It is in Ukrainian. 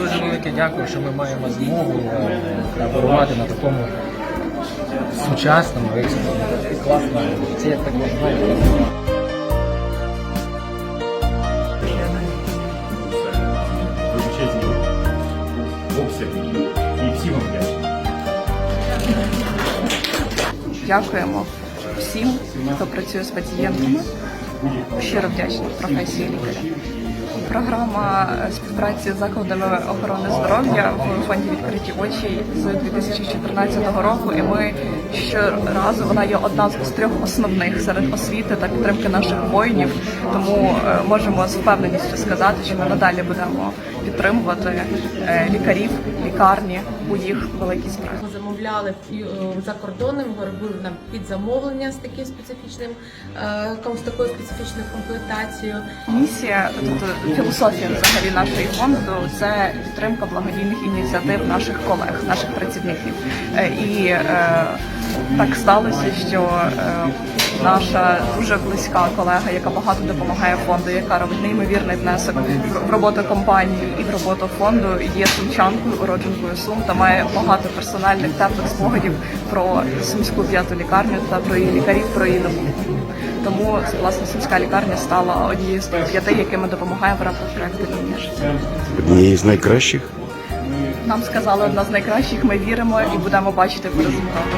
дуже велике дякую, що ми маємо змогу е, оперувати на такому сучасному класному. Це як так можна. Дякуємо всім, хто працює з пацієнтами. Щиро вдячні професії лікаря. Програма співпраці з закладами охорони здоров'я в фонді відкриті очі з 2014 року. І ми щоразу вона є одна з трьох основних серед освіти та підтримки наших воїнів. Тому е, можемо з впевненістю сказати, що ми надалі будемо підтримувати е, лікарів, лікарні у їх великій справі. Ми замовляли е, за кордоном, робили нам під замовлення з таким специфічним з такою специфічною комплектацією. Місія, тобто філософія взагалі нашої фонду це підтримка благодійних ініціатив наших колег, наших працівників. І так сталося, що е, наша дуже близька колега, яка багато допомагає фонду, яка робить неймовірний внесок в- роботу компанії і в роботу фонду, є сумчанкою, уродженкою Сум та має багато персональних теплих спогадів про сумську п'яту лікарню та про її лікарів, про її науку. Тому власне сумська лікарня стала однією з тих п'яти, якими допомагає в рамках проекту «Лінія життя». Однієї з найкращих. Нам сказали одна з найкращих. Ми віримо і будемо бачити по результату.